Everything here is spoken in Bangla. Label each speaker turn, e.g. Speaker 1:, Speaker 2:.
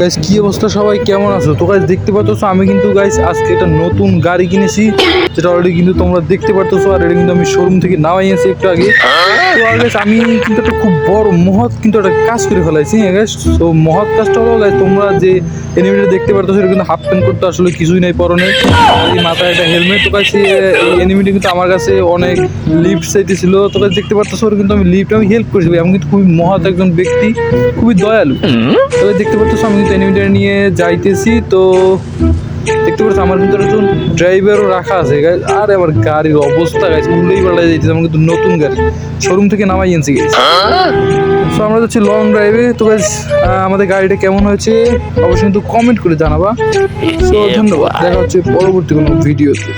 Speaker 1: গাইস কি অবস্থা সবাই? কেমন আছো? তো গাইস দেখতে পাচ্ছ আমি কিন্তু গাইস আজকে একটা নতুন গাড়ি কিনেছি। যেটা অলরেডি কিন্তু তোমরা দেখতে পারতেছো, আর এটা কিন্তু আমি শোরুম থেকে নামাই এনেছি একটু আগে। তো আমি কিন্তু একটা খুব বড় মহৎ কিন্তু একটা কাজ করে ফেলাইছি হ্যাঁ তো মহৎ কাজটা হলো তোমরা যে এনিমিটা দেখতে পারতো এটা কিন্তু হাফ প্যান্ট করতে আসলে কিছুই নাই পরনে মাথায় একটা হেলমেট তো গাইস এই এনিমিটা কিন্তু আমার কাছে অনেক লিফট চাইতেছিল। তো গাইস দেখতে পারতেছো ওর কিন্তু আমি লিফট আমি হেল্প করেছি আমি কিন্তু খুবই মহৎ একজন ব্যক্তি খুবই দয়ালু। তবে দেখতে পাচ্ছ আমি কিন্তু এনিমিটার নিয়ে যাইতেছি তো দেখতে পাচ্ছি আমার ভিতরে একজন ড্রাইভারও রাখা আছে আর, আমার গাড়ির অবস্থা গাছ উল্লেই পাল্টা যাইতেছে আমার কিন্তু নতুন গাড়ি। শোরুম থেকে নামাই এনেছি গেছি সো আমরা যাচ্ছি লং ড্রাইভে তো গাইজ আমাদের গাড়িটা কেমন হয়েছে, অবশ্যই কিন্তু কমেন্ট করে জানাবা। সো ধন্যবাদ। দেখা হচ্ছে পরবর্তী কোনো ভিডিওতে